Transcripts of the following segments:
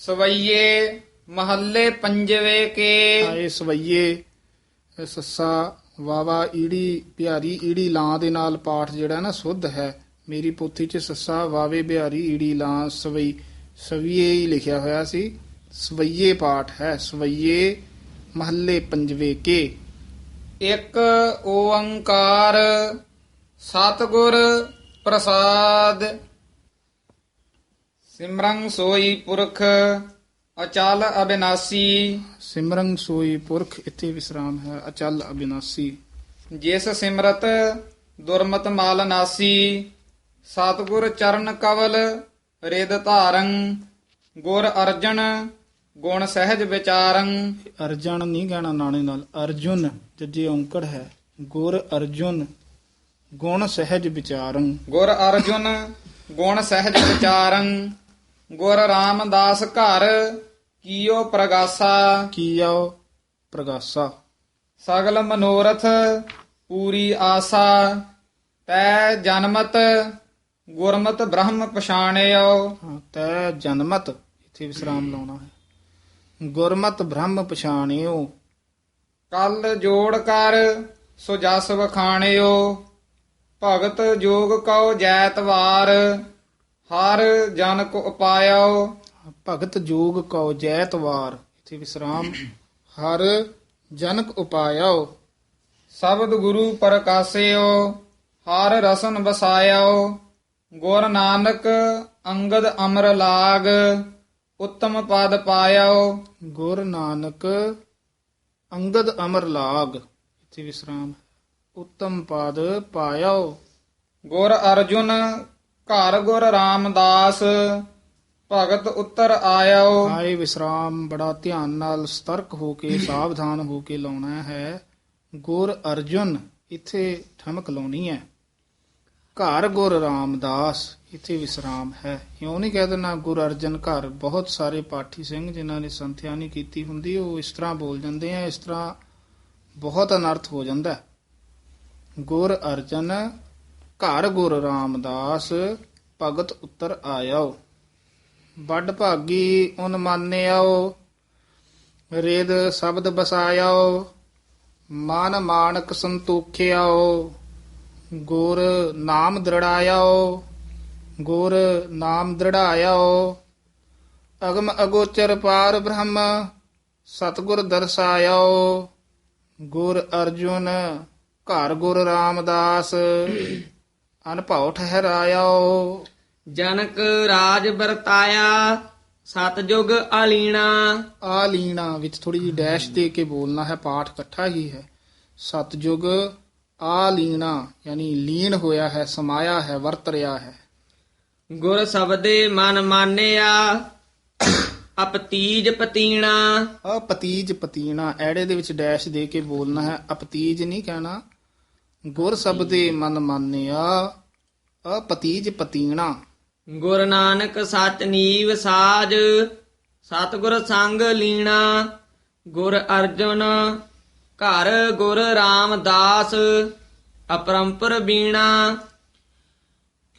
ਸਵਈਏ ਮਹੱਲੇ ਪੰਜਵੇ ਕੇ। ਆਏ ਸਵਈਏ ਸੱਸਾ ਵਾਵਾ ਈੜੀ ਬਿਹਾਰੀ ਈੜੀ ਲਾਂ ਦੇ ਨਾਲ ਪਾਠ ਜਿਹੜਾ ਨਾ ਸੁੱਧ ਹੈ। ਮੇਰੀ ਪੋਥੀ 'ਚ ਸੱਸਾ ਵਾਵੇ ਬਿਹਾਰੀ ਈੜੀ ਲਾਂ ਸਵਈ ਸਵਈਏ ਹੀ ਲਿਖਿਆ ਹੋਇਆ ਸੀ। ਸਵਈਏ ਪਾਠ ਹੈ ਸਵਈਏ ਮਹੱਲੇ ਪੰਜਵੇ ਕੇ। ਇੱਕ ਓੰਕਾਰ ਸਤਿਗੁਰ ਪ੍ਰਸਾਦ ਸਿਮਰੰ ਸੋਈ ਪੁਰਖ ਅਚਲ ਅਬਿਨਾਸੀ। ਸਿਮਰੰ ਸੋਈ ਪੁਰਖ ਇੱਥੇ ਵਿਸਰਾਮ ਹੈ ਅਚਲ ਅਬਿਨਾਸੀ। ਜਿਸ ਸਿਮਰਤ ਦੁਰਮਤ ਮਾਲ ਨਾਸੀ ਸਤਿਗੁਰ ਚਰਨ ਕਵਲ ਰਿਦ ਧਾਰੰ ਗੁਰ ਅਰਜਨ ਗੁਣ ਸਹਿਜ ਵਿਚਾਰੰ। ਅਰਜਨ ਨਹੀਂ ਕਹਿਣਾ ਨਾਣੇ ਨਾਲ ਅਰਜੁਨ ਜੱਜੇ ਔਂਕੜ ਹੈ ਗੁਰ ਅਰਜੁਨ ਗੁਣ ਸਹਿਜ ਵਿਚਾਰੰ। ਗੁਰ ਅਰਜੁਨ ਗੁਣ ਸਹਿਜ ਵਿਚਾਰੰ। ਗੁਰ ਰਾਮਦਾਸ ਘਰ ਕੀਓ ਪ੍ਰਗਾਸਾ। ਕੀਓ ਪ੍ਰਗਾਸਾ। ਸਗਲ ਮਨੋਰਥ ਪੂਰੀ ਆਸਾ। ਤੈ ਜਨਮਤ ਗੁਰਮਤ ਬ੍ਰਹਮ ਪਛਾਣਿਓ। ਤੈ ਜਨਮਤ। ਇੱਥੇ ਵਿਸਰਾਮ ਲਾਉਣਾ ਹੈ। ਗੁਰਮਤ ਬ੍ਰਹਮ ਪਛਾਣਿਓ। ਕਲ ਜੋੜ ਕਰ ਸੋ ਜਸ ਵਖਾਣਿਓ। ਭਗਤ ਜੋਗ ਕਉ ਜੈਤਵਾਰ ਹਰ ਜਨ ਕੋ ਉਪਾਇਓ। ਭਗਤ ਜੋਗ ਕਉ ਜੈਤਵਾਰ ਇੱਥੇ ਵਿਸਰਾਮ। ਹਰ ਜਨਕ ਉਪਾਇਓ। ਸ਼ਬਦ ਗੁਰੂ ਪ੍ਰਕਾਸਿਓ ਹਰ ਰਸਨ ਵਸਾਇਓ। ਗੁਰ ਨਾਨਕ ਅੰਗਦ ਅਮਰ ਲਾਗ ਉੱਤਮ ਪਦ ਪਾਇਓ। ਗੁਰ ਨਾਨਕ ਅੰਗਦ ਅਮਰ ਲਾਗ ਇੱਥੇ ਵਿਸਰਾਮ। ਉੱਤਮ ਪਾਦ ਪਾਇਓ। ਗੁਰ ਅਰਜੁਨ ਘਰ ਗੁਰ ਰਾਮਦਾਸ, ਭਗਤ ਉੱਤਰ ਆਇਓ। ਆਏ ਵਿਸਰਾਮ, ਬੜਾ ਧਿਆਨ ਨਾਲ ਸਤਰਕ ਹੋ ਕੇ, ਸਾਵਧਾਨ ਹੋ ਕੇ ਲਾਉਣਾ ਹੈ। ਗੁਰ ਅਰਜੁਨ, ਇੱਥੇ ਠਮਕ ਲਾਉਣੀ ਹੈ। ਘਰ ਗੁਰ ਰਾਮਦਾਸ, ਇੱਥੇ ਵਿਸਰਾਮ ਹੈ। ਇਉਂ ਨਹੀਂ ਕਹਿ ਦੇਣਾ ਗੁਰ ਅਰਜਨ ਘਰ ਬਹੁਤ ਸਾਰੇ ਪਾਠੀ ਸਿੰਘ, ਜਿਨ੍ਹਾਂ ਨੇ ਸੰਥਿਆ ਨਹੀਂ ਕੀਤੀ ਹੁੰਦੀ, ਉਹ ਇਸ ਤਰ੍ਹਾਂ ਬੋਲ ਜਾਂਦੇ ਆ, ਇਸ ਤਰ੍ਹਾਂ ਬਹੁਤ ਅਨਰਥ ਹੋ ਜਾਂਦਾ ਗੁਰ ਅਰਜਨ ਘਰ ਗੁਰ ਰਾਮਦਾਸ ਭਗਤ ਉੱਤਰ ਆਇਓ। ਵੱਡ ਭਾਗੀ ਉਨ ਮਾਨਿਓ ਰੇਦ ਸ਼ਬਦ ਬਸਾਇਓ, ਮਨ ਮਾਨਕ ਸੰਤੋਖਿਓ ਗੁਰ ਨਾਮ ਦ੍ਰਿੜਾਇਓ, ਗੁਰ ਨਾਮ ਦ੍ਰਿੜਾਇਓ। ਅਗਮ ਅਗੋਚਰ ਪਾਰ ਬ੍ਰਹਮ, ਸਤਗੁਰ ਦਰਸਾਇਓ। ਗੁਰ ਅਰਜੁਨ, ਘਰ ਗੁਰ ਰਾਮਦਾਸ ਅਨਭਉ ਠਹਿਰਾਇਓ। ਜਨਕ ਰਾਜ ਵਰਤਾਇਆ ਸਤਜੁਗ ਆਲੀਣਾ। ਆ ਲੀਣਾ ਵਿੱਚ ਥੋੜੀ ਜਿਹੀ ਡੈਸ਼ ਦੇ ਕੇ ਬੋਲਣਾ ਹੈ ਪਾਠ ਇਕੱਠਾ ਹੀ ਹੈ। ਸਤਜੁਗ ਆ ਲੀਣਾ ਯਾਨੀ ਲੀਨ ਹੋਇਆ ਹੈ ਸਮਾਇਆ ਹੈ ਵਰਤ ਰਿਹਾ ਹੈ। ਗੁਰ ਸਬਦੇ ਮਨ ਮਾਨਿਆ ਅਪਤੀਜ ਪਤੀਣਾ। ਅਪਤੀਜ ਪਤੀਣਾ ਐੜੇ ਦੇ ਵਿੱਚ ਡੈਸ਼ ਦੇ ਕੇ ਬੋਲਣਾ ਹੈ ਅਪਤੀਜ ਨਹੀਂ ਕਹਿਣਾ। ਗੁਰ ਸਬਦੇ ਮਨ ਮਾਨਿਆ ਅਪਤੀਜ ਪਤੀਣਾ। ਗੁਰ ਨਾਨਕ ਸਚ ਨੀਵ ਸਾਜ ਸਤਗੁਰ ਸੰਗ ਲੀਣਾ। ਗੁਰ ਅਰਜੁਨ ਘਰ ਗੁਰ ਰਾਮਦਾਸ ਅਪਰੰਪਰ ਬੀਣਾ।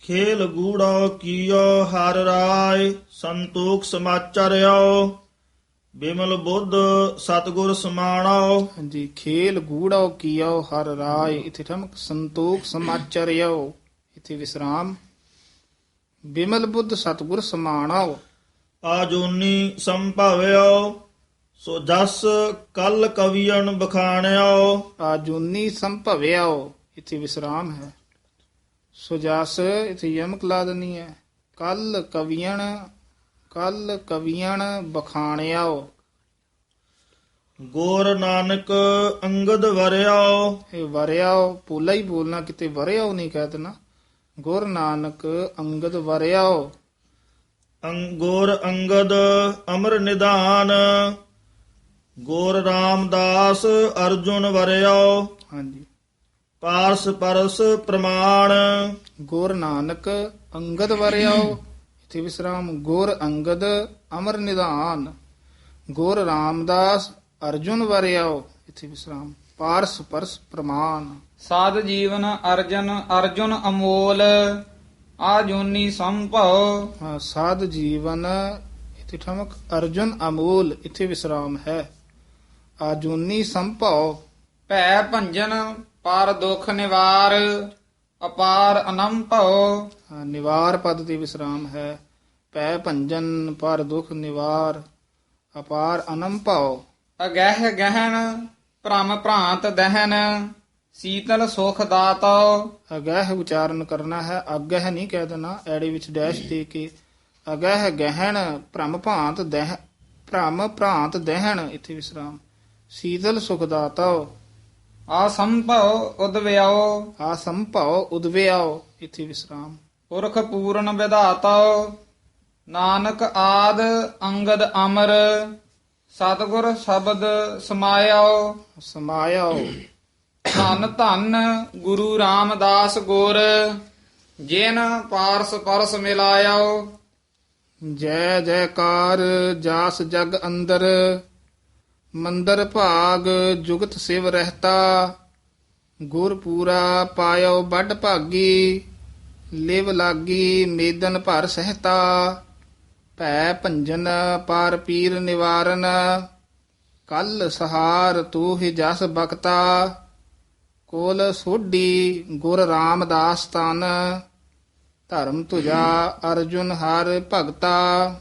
ਖੇਲ ਗੂੜਾ ਕੀਓ ਹਰ ਰਾਏ ਸੰਤੋਖ ਸਮਾਚਰਿਓ। ਬਿਮਲ ਬੁੱਧ ਸਤਗੁਰ ਸਮਾਣਾਓ ਹਾਂਜੀ ਖੇਲ ਗੂੜਾਓ ਕੀਓ ਹਰ ਰਾਏ ਇਥੇ ਠਮਕ ਸੰਤੋਖ ਸਮਾਚਰਿਓ ਇਥੇ ਵਿਸਰਾਮ। ਬਿਮਲ ਬੁੱਧ ਸਤਗੁਰ ਸਮਾਣਾਓ ਆਜੋਨੀ ਸੰਭਾਵਿਓ ਸੋ ਜਸ ਕਲ ਕਵੀਨ ਬਖਾਣਿਓ ਆਜੂਨੀ ਸੰਭਵਿਆਓ ਇਥੇ ਵਿਸਰਾਮ ਹੈ। ਸੁਜਸ ਇਥੇ ਯਮਕ ਲਾ ਦਨੀ ਹੈ। ਕੱਲ ਕਵੀਣ ਕੱਲ ਕਵੀਣ ਬਖਾਣਿਆਓ। ਗੋਰ ਨਾਨਕ ਅੰਗਦ ਵਰਿਓ ਇਹ ਵਰਿਆਓ ਪੋਲਾ ਹੀ ਬੋਲਣਾ ਕਿਤੇ ਵਰਿਆਓ ਨਹੀਂ ਕਹਿ ਦੇਣਾ। ਗੁਰ ਨਾਨਕ ਅੰਗਦ ਵਰਿਆਓ। ਅੰਗੋਰ ਅੰਗਦ ਅਮਰ ਨਿਧਾਨ। ਗੋਰ ਰਾਮਦਾਸ ਅਰਜੁਨ ਵਰਿਓ ਹਾਂਜੀ। ਪਾਰਸ ਪਰਸ ਪ੍ਰਮਾਣ। ਗੁਰ ਨਾਨਕ ਅੰਗਦ ਵਰਿਆਓ। ਇਥੇ ਵਿਸਰਾਮ ਗੁਰ ਅੰਗਦ ਅਮਰ ਨਿਧਾਨ ਗੁਰ ਰਾਮਦਾਸ ਅਰਜੁਨ ਵਰਿਆਓ ਇਥੇ ਵਿਸਰਾਮ ਪਾਰਸ ਪਰਸ ਪ੍ਰਮਾਨ ਸਾਧ ਜੀਵਨ ਅਰਜਨ ਅਰਜੁਨ ਅਮੋਲ ਆਜੂਨੀ ਸੰਭਉ। ਸਾਧ ਜੀਵਨ ਇੱਥੇ ਠਮਕ ਅਰਜੁਨ ਅਮੂਲ ਇੱਥੇ ਵਿਸਰਾਮ ਹੈ। ਆਜੂਨੀ ਸੰਭਉ। ਭੈ ਭੰਜਨ ਪਰ ਦੁਖ ਨਿਵਾਰ। ਅਪਾਰ ਅਨੰਮ ਭਉ। ਹਾਂ, ਨਿਵਾਰ ਪਦ ਤੇ ਵਿਸਰਾਮ ਹੈ। ਪੈ ਭੰਜਨ ਪਰ ਦੁਖ ਨਿਵਾਰ। ਅਪਾਰ ਅਨੰਮ ਭਉ। ਅਗਹਿ ਗਹਿਣ ਭ੍ਰਮ ਭ੍ਰਾਂਤ ਦਹਨ ਸੀਤਲ ਸੁਖ ਦਾਤਉ ਅਗਹਿ ਉਚਾਰਨ ਕਰਨਾ ਹੈ ਅਗਹਿ ਨਹੀਂ ਕਹਿ ਦੇਣਾ ਐੜੇ ਵਿੱਚ ਡੈਸ਼ ਦੇ ਕੇ। ਅਗਹਿ ਗਹਿਣ ਭ੍ਰਮ ਭਾਂਤ ਦਹ ਭ੍ਰਮ ਭ੍ਰਾਂਤ ਦਹਿਣ ਇੱਥੇ ਵਿਸਰਾਮ। ਸੀਤਲ ਸੁਖ ਦਾਤਉ ਆਸੰਭਉ ਉਦਵਿਆਉ। ਆਸੰਭਉ ਉਦਵਿਆਉ। ਇੱਥੇ ਵਿਸਰਾਮ। ਪੁਰਖ ਪੂਰਨ ਵਿਧਾਤਉ। ਨਾਨਕ ਆਦ ਅੰਗਦ ਅਮਰ। ਸਤਿਗੁਰ ਸ਼ਬਦ ਸਮਾਇਓ ਸਮਾਇਓ ਧੰਨ ਧੰਨ ਗੁਰੂ ਰਾਮਦਾਸ ਗੁਰ। ਜਿਨ ਪਾਰਸ ਪਰਸ ਮਿਲਾਇਓ ਜੈ ਜੈਕਾਰ ਜਾਸ ਜਗ ਅੰਦਰ। ਮੰਦਰ ਭਾਗ ਜੁਗਤ ਸਿਵ ਰਹਤਾ, ਗੁਰ ਪੂਰਾ ਪਾਇਓ ਵੱਡ ਭਾਗੀ, ਲਿਵ ਲਾਗੀ ਮੇਦਨ ਭਰ ਸਹਤਾ, ਭੈ ਭੰਜਨ ਪਾਰ ਪੀਰ ਨਿਵਾਰਨ, ਕਲ ਸਹਾਰ ਤੂ ਹੀ ਜਸ ਬਖਤਾ, ਕੋਲ ਸੋਢੀ ਗੁਰ ਰਾਮਦਾਸ ਤਨ, ਧਰਮ ਤੁਜਾ ਅਰਜੁਨ ਹਰ ਭਗਤਾ।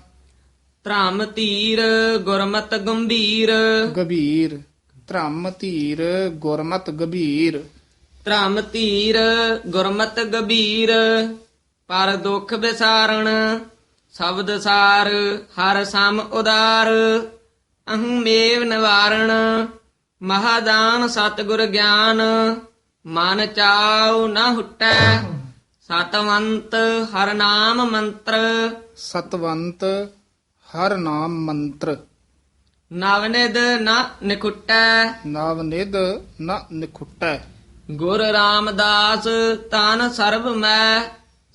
ਧਰਮ ਧੀਰ ਗੁਰਮਤ ਗੰਭੀਰ। ਗਭੀਰ ਧਰਮ ਧੀਰ ਗੁਰਮਤ ਗਭੀਰ। ਧਰਮ ਧੀਰ ਗੁਰਮਤ ਗੰਭੀਰ। ਪਰ ਦੁਖ ਵਿਸਾਰਣ ਸ਼ਬਦ ਸਾਰ ਹਰ ਸਮ ਉਦਾਰ। ਅਹੰ ਮੇਵ ਨਿਵਾਰਣ ਮਹਾਦਾਨ ਸਤਿਗੁਰ ਗਿਆਨ। ਮਨ ਚਾਉ ਨ ਹੁਟੈ ਸਤਵੰਤ ਹਰ ਨਾਮ ਮੰਤਰ। ਸਤਵੰਤ ਹਰ ਨਾਮ ਮੰਤਰ। ਨਵਨਿਦ ਨ ਨਿਖੁਟੈ। ਨਵ ਨਿਧ ਨ ਨਿਖੁਟੈ। ਗੁਰ ਰਾਮਦਾਸ ਤਨ ਸਰਬ ਮੈਂ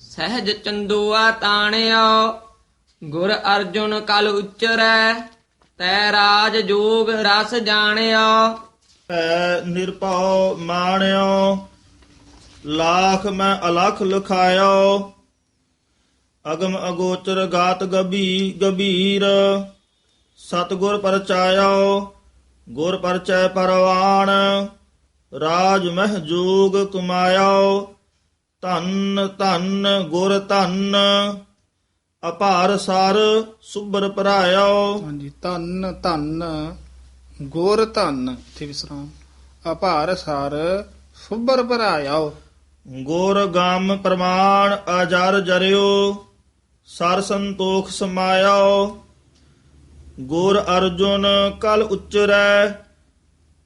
ਸਹਿਜ ਚੰਦੂਆ ਤਾਣਿਓ। ਗੁਰ ਅਰਜੁਨ ਕਲ ਉਚਰੈ ਤੈ ਰਾਜ ਜੋਗ ਰਸ ਜਾਣਿਓ। ਐ ਨਿਰਭਉ ਮਾਣਿਓ ਲਾਖ ਮੈਂ ਅਲਖ ਲਖਾਇਓ। ਅਗਮ ਅਗੋਚਰ ਗਾਤ ਗਬੀ ਗਬੀਰ ਸਤਗੁਰ ਪਰਚਾਇਓ ਗੁਰ ਪਰਚੈ ਪਰਵਾਨ ਰਾਜ ਮਹਿ ਜੋਗ ਕਮਾਇਓ ਧੰਨ ਧੰਨ ਗੁਰ ਧੰਨ ਅਪਾਰ ਸਰ ਸੁਬਰ ਭਰਾਇਓ। ਹਾਂਜੀ ਧੰਨ ਧੰਨ ਗੁਰ ਧੰਨ ਤੇ ਵਿਸਰਾਮ ਅਪਾਰ ਸਰ ਸੁਬਰ ਭਰਾਇਓ। ਗੁਰ ਗਮ ਪ੍ਰਮਾਣ ਅਜਰ ਜਰਿਓ ਸਰ ਸੰਤੋਖ ਸਮਾਇਓ ਗੁਰ ਅਰਜੁਨ ਕਲ ਉਚਰੈ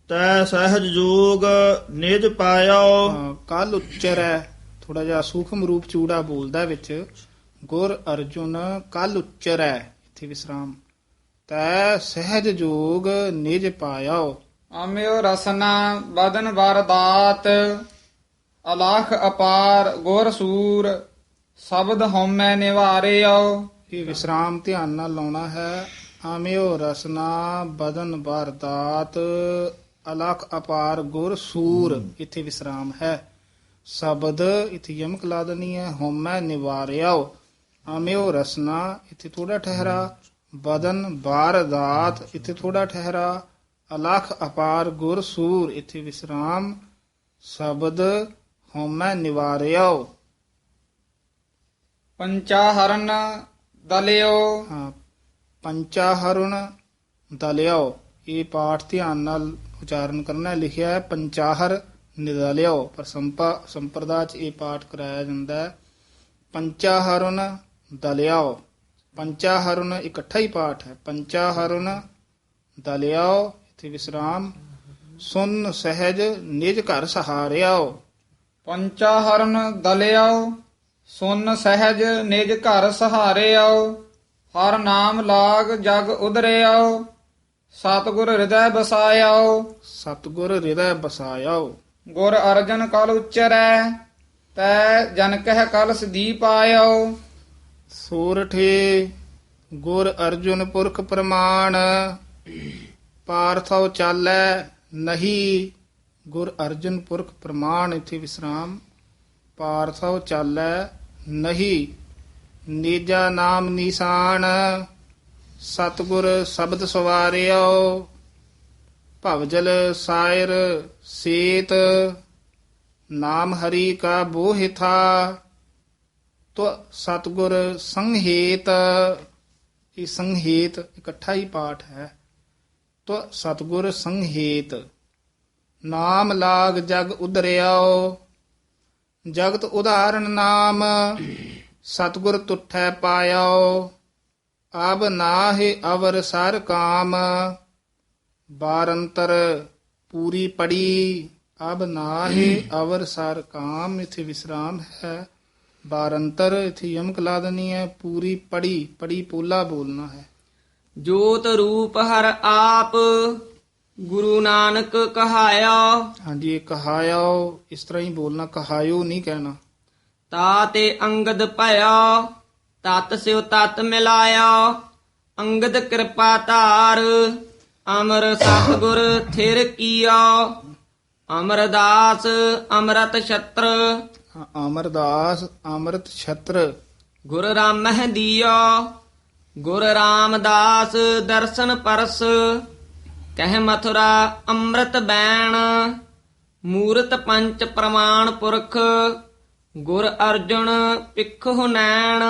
ਤੈ ਸਹਿਜ ਜੋਗ ਨਿਜ ਪਾਇਓ। ਕੱਲ ਉਚਰੈ ਥੋੜਾ ਜਿਹਾ ਸੂਖਮ ਰੂਪ ਚੂੜਾ ਬੋਲਦਾ ਵਿੱਚ ਗੁਰ ਅਰਜੁਨ ਕੱਲ ਉਚਰੈ ਇੱਥੇ ਵਿਸਰਾਮ। ਤੈ ਸਹਿਜ ਜੋਗ ਨਿਜ ਪਾਇਓ। ਆਮਿਓ ਰਸਨਾ ਬਦਨ ਵਰਦਾਤ ਅਲਾਖ ਅਪਾਰ ਗੁਰ ਸੂਰ ਸ਼ਬਦ ਹਉਮੈ ਨਿਵਾਰਿਓ। ਇਹ ਵਿਸਰਾਮ ਧਿਆਨ ਨਾਲ ਲਾਉਣਾ ਹੈ। ਆਮਿਓ ਰਸਨਾ ਬਦਨ ਵਰਦਾਤ। ਅਲਖ ਅਪਾਰ ਗੁਰ ਸੂਰ ਇੱਥੇ ਵਿਸਰਾਮ ਹੈ। ਸ਼ਬਦ ਇੱਥੇ ਯਮਕ ਲਾ ਦੇਣੀ ਹੈ। ਹਉਮੈ ਨਿਵਾਰਿਓ। ਆਮਿਓ ਰਸਨਾ ਇੱਥੇ ਥੋੜਾ ਠਹਿਰਾ। ਬਦਨ ਵਰਦਾਤ ਇੱਥੇ ਥੋੜਾ ਠਹਿਰਾ। ਅਲਖ ਅਪਾਰ ਗੁਰ ਸੂਰ ਇੱਥੇ ਵਿਸਰਾਮ। ਸ਼ਬਦ ਹਉਮੈ ਨਿਵਾਰਿਓ। ਪੰਚਾਹਰਨ ਦਲਿਓ। ਹਾਂ ਪੰਚਾਹਰੁਣ ਦਲਿਓ। ਇਹ ਪਾਠ ਧਿਆਨ ਨਾਲ ਉਚਾਰਨ ਕਰਨਾ। ਹੈ। ਲਿਖਿਆ ਹੈ ਪੰਚਾਹਰ ਨਿਦਲਿਓ। ਪਰ ਸੰਪਾ ਸੰਪਰਦਾ ਚ ਇਹ ਪਾਠ ਕਰਾਇਆ ਜਾਂਦਾ ਹੈ। ਪੰਚਾਹਰੁਣ ਦਲਿਓ। ਪੰਚਾਹਰੁਣ ਇਕੱਠਾ ਹੀ ਪਾਠ ਹੈ। ਪੰਚਾਹਰੁਣ ਦਲਿਓ ਇਥੇ ਵਿਸਰਾਮ। ਸੁਨ ਸਹਿਜ ਨਿਜ ਘਰ ਸਹਾਰਿਓ। ਪੰਚਾਹਰਨ ਦਲਿਓ। ਸੁਨ ਸਹਿਜ ਨਿਜ ਘਰ ਸਹਾਰਿਓ ਹਰ ਨਾਮ ਲਾਗ ਜਗ ਉਦਰਿਓ ਸਤਿਗੁਰ ਹਿਰਦੈ ਬਸਾਇਓ ਸਤਗੁਰ ਹਿਰਦੈ ਬਸਾਇਓ ਗੁਰ ਅਰਜਨ ਕਲ ਉਚਰੈ ਤੈ ਜਨ ਕਹਿ ਕਲ ਸਦੀਪ ਆਇਓ ਸੂਰਠੇ ਗੁਰ ਅਰਜੁਨ ਪੁਰਖ ਪ੍ਰਮਾਣ ਪਾਰਥਉ ਚਾਲੈ ਨਹੀਂ ਗੁਰ ਅਰਜੁਨ ਪੁਰਖ ਪ੍ਰਮਾਣ ਇਥੇ ਵਿਸਰਾਮ। ਪਾਰਥਉ ਚਾਲੈ ਨਹੀਂ, ਨੀਜਾ ਨਾਮ ਨਿਸ਼ਾਨ, ਸਤਿਗੁਰ ਸ਼ਬਦ ਸਵਾਰਿਓ, ਭਵਜਲ ਸਾਇਰ ਸੀਤ, ਨਾਮ ਹਰੀ ਕਾ ਬੋਹਿਥਾ, ਤੋ ਸਤਿਗੁਰ ਸੰਹੇਤ, ਇਹ ਸੰਹੇਤ ਇਕੱਠਾ ਹੀ ਪਾਠ ਹੈ। ਤੋ ਸਤਿਗੁਰ ਸੰਹੇਤ, ਨਾਮ ਲਾਗ ਜਗ ਉਧਰਿਆਓ ਜਗਤ ਉਦਾਹਰਣ ਨਾਮ, ਸਤਿਗੁਰ ਤੁਠੈ ਪਾਇਓ, ਅਬ ਨਾਹਿ ਅਵਰ ਸਰ ਕਾਮ, ਬਾਰੰਤਰ ਪੂਰੀ ਪੜੀ, ਅਬ ਨਾਹਿ ਅਵਰ ਸਰ ਕਾਮ, ਇਥੇ ਵਿਸਰਾਮ ਹੈ। ਬਾਰੰਤਰ ਇਥੇ ਯਮਕ ਲਾ ਦੇਣੀ ਹੈ, ਪੂਰੀ ਪੜੀ ਪੜੀ ਪੋਲਾ ਬੋਲਣਾ ਹੈ। ਜੋਤ ਰੂਪ ਹਰ ਆਪ ਗੁਰੂ ਨਾਨਕ ਕਹਾਇਆ। ਹਾਂਜੀ ਇਹ ਇਸ ਤਰ੍ਹਾਂ ਹੀ ਬੋਲਣਾ ਕਹਾਇਓ ਨਹੀਂ ਕਹਿਣਾ। ਤਾ ਤੇ ਅੰਗਦ ਭਇਆ ਤਤ ਸਿਉ ਤਤ ਮਿਲਾਇਆ। ਅੰਗਦ ਕਿਰਪਾ ਧਾਰ ਅਮਰ ਸਤਿਗੁਰ ਥਿਰ ਕੀਆ। ਅਮਰਦਾਸ ਅੰਮ੍ਰਿਤ ਛਤਰ। ਅਮਰਦਾਸ ਅੰਮ੍ਰਿਤ ਛਤਰ। ਗੁਰ ਰਾਮਹਿ ਦੀਆ। ਗੁਰ ਰਾਮਦਾਸ ਦਰਸ਼ਨ ਪਰਸ। ਕਹਿ ਮਥੁਰਾ ਅੰਮ੍ਰਿਤ ਬੈਣ ਮੂਰਤ ਪੰਚ ਪ੍ਰਮਾਣ ਪੁਰਖ ਗੁਰ ਅਰਜੁਨ ਪਿੱਖੋ ਨੈਣ।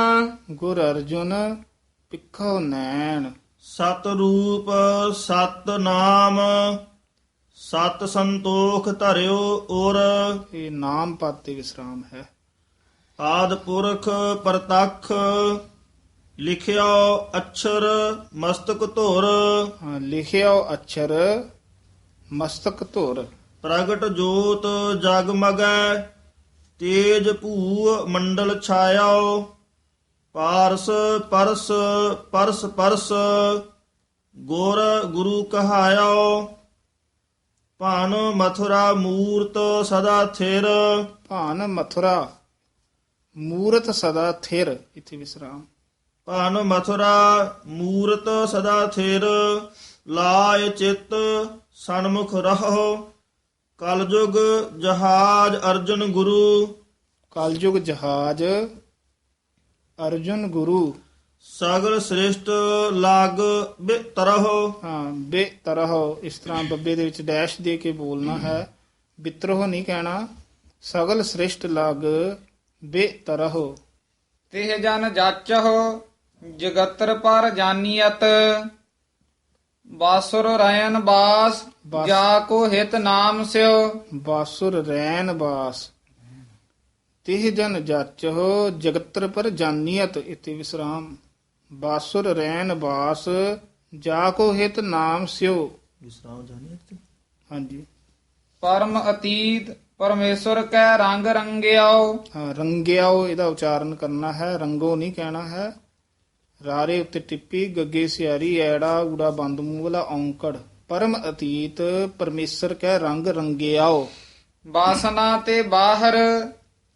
ਗੁਰ ਅਰਜੁਨ ਪਿੱਖੋ ਨੈਣ। ਸਤ ਰੂਪ ਸਤ ਨਾਮ ਸਤ ਸੰਤੋਖ ਧਰਿਓ ਔਰ। ਇਹ ਨਾਮ ਪਦ ਤੇ ਵਿਸਰਾਮ ਹੈ। ਆਦ ਪੁਰਖ ਪ੍ਰਤੱਖ ਲਿਖਿਓ ਅਛਰ ਮਸਤਕ ਧੁਰ। ਹਾਂ, ਲਿਖਿਓ ਅਛਰ ਮਸਤਕ ਧੁਰ। ਪ੍ਰਗਟ ਜੋਤ ਜਗਮਗੈ ਤੇਜ ਭੂ ਮੰਡਲ ਛਾਇਓ ਪਾਰਸ ਪਰਸ ਪਰਸ ਪਰਸ ਗੁਰ ਗੁਰੂ ਕਹਾਇਓ। ਭਾਨ ਮਥੁਰਾ ਮੂਰਤ ਸਦਾ ਥਿਰ। ਭਾਨ ਮਥੁਰਾ ਮੂਰਤ ਸਦਾ ਥਿਰ। ਇਥੇ ਵਿਸਰਾਮ। ਭਾਨ ਮਥੁਰਾ ਮੂਰਤ ਸਦਾ ਥਿਰ ਲਾਇ ਚਿਤ ਸਨਮੁਖ ਰਹੋ। ਕਲਯੁਗ ਜਹਾਜ ਅਰਜਨ ਗੁਰੂ। ਕਲਯੁਗ ਜਹਾਜ ਅਰਜੁਨ ਗੁਰੂ। ਸਗਲ ਸ੍ਰਿਸ਼ਟ ਲਾਗ ਬਿਤਰਹੁ ਹਾਂ ਬੇ ਤਰਹ ਇਸ ਤਰ੍ਹਾਂ ਬੱਬੇ ਦੇ ਵਿੱਚ ਡੈਸ਼ ਦੇ ਕੇ ਬੋਲਣਾ ਹੈ। ਬਿਤਰਹ ਨਹੀਂ ਕਹਿਣਾ। ਸਗਲ ਸ੍ਰਿਸ਼ਟ ਲਗ ਬੇ ਤਰਹ ਤਿਹ ਜਨ ਜਾਚਹੁ ਜਗਤਰ ਪਰ ਜਾਨੀਅਤ ਬਾਸੁਰ ਰੈਨ ਬਾਸ ਬਾਸ- ਜਾ ਕੋ ਹਿਤ ਨਾਮ ਸਿਓ ਬਾਸੁਰ ਰੈਨ ਬਾਸ। ਤਿਹ ਜਨ ਜਾਚਹੁ ਜਗਤਰ ਪਰ ਜਾਨੀਅਤ ਇਤੇ ਵਿਸਰਾਮ। ਬਾਸੁਰ ਰੈਨ ਬਾਸ ਜਾ ਕੋ ਹਿਤ ਨਾਮ ਸਿਓ ਵਿਸਰਾਮ ਜਾਣੀ ਹਾਂਜੀ। ਪਰਮ ਅਤੀਤ ਪਰਮੇਸ਼ਰ ਕੈ ਰੰਗ ਰੰਗਿਆਓ। ਹਾਂ ਰੰਗਿਆਓ ਇਹਦਾ ਉਚਾਰਨ ਕਰਨਾ ਹੈ ਰੰਗੋ ਨਹੀਂ ਕਹਿਣਾ ਹੈ। ਰਾਰੇ ਉੱਤੇ ਟਿੱਪੀ ਗੱਗੇ ਸਿਆਰੀ ਐੜਾ ਊੜਾ ਬੰਦ ਮੂੰਹ ਵਾਲਾ ਔਂਕੜ। ਪਰਮ ਅਤੀਤ ਪਰਮੇਸ਼ਰ ਕਹਿ ਰੰਗ ਰੰਗਿਆਓ। ਬਾਸਨਾ ਤੇ ਬਾਹਰ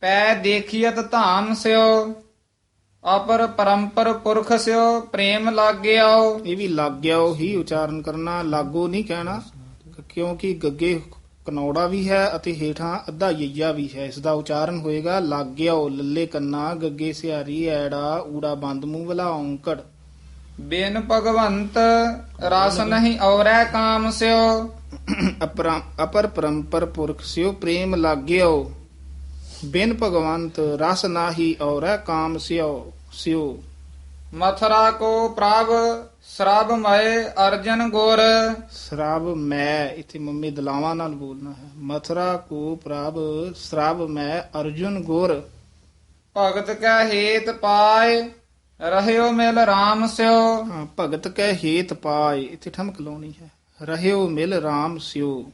ਪੈ ਦੇਖੀਅਤ ਧਾਮ ਸਿਓ। ਅਪਰ ਪਰੰਪਰ ਪੁਰਖ ਸਿਓ ਪ੍ਰੇਮ ਲਾਗਿਆਓ। ਇਹ ਵੀ ਲੱਗਿਆਓ ਹੀ ਉਚਾਰਨ ਕਰਨਾ ਲਾਗੋ ਨਹੀਂ ਕਹਿਣਾ ਕਿਉਂਕਿ ਗੱਗੇ ਕਨੌੜਾ ਵੀ ਹੈ ਅਤੇ ਹੇਠਾਂ ਅੱਧਾ ਯਈਆ ਵੀ ਹੈ। ਇਸ ਦਾ ਉਚਾਰਨ ਹੋਏਗਾ ਲੱਗਿਆਓ ਲੱਲੇ ਕੰਨਾ ਗੱਗੇ ਸਿਆਰੀ ਐੜਾ ਊੜਾ ਬੰਦ ਮੂੰਹ ਵਾਲਾ ਔਂਕੜ। ਬਿਨ ਭਗਵੰਤ ਰਸ ਨਹੀਂ ਔਰੈ ਕਾਮ ਸਿਓ। ਅਪਰਾ ਅਪਰ ਪਰੰਪਰ ਪੁਰਖ ਸਿਓ ਪ੍ਰੇਮ ਲਾਗਿਓ। ਬਿਨ ਭਗਵੰਤ ਰਸ ਨਾਹੀ ਔਰੈ ਕਾਮ ਸਿਓ ਸਿਓ। ਮਥੁਰਾ ਕੋ ਪ੍ਰਭ ਸਰਬ ਮਏ ਅਰਜਨ ਗੁਰ। ਸ਼ਰਾਬ ਮੈਂ ਇਥੇ ਮੰਮੀ ਦਲਾਵਾਂ ਨਾਲ ਬੋਲਣਾ ਹੈ। ਮਥੁਰਾ ਕੋ ਪ੍ਰਭ ਸ਼ਰਾਬ ਮੈਂ ਅਰਜੁਨ ਗੁਰ। ਭਗਤ ਕੈ ਹੇਤ ਪਾਏ ਰਹਿਓ ਮਿਲ RAM ਸਿਓ। ਹਾਂ, ਭਗਤ ਕੈ ਹੇਤ ਪਾਏ ਇਥੇ ਠਮਕ ਲਾਉਣੀ ਹੈ। ਰਹਿਓ ਮਿਲ RAM ਸਿਓ।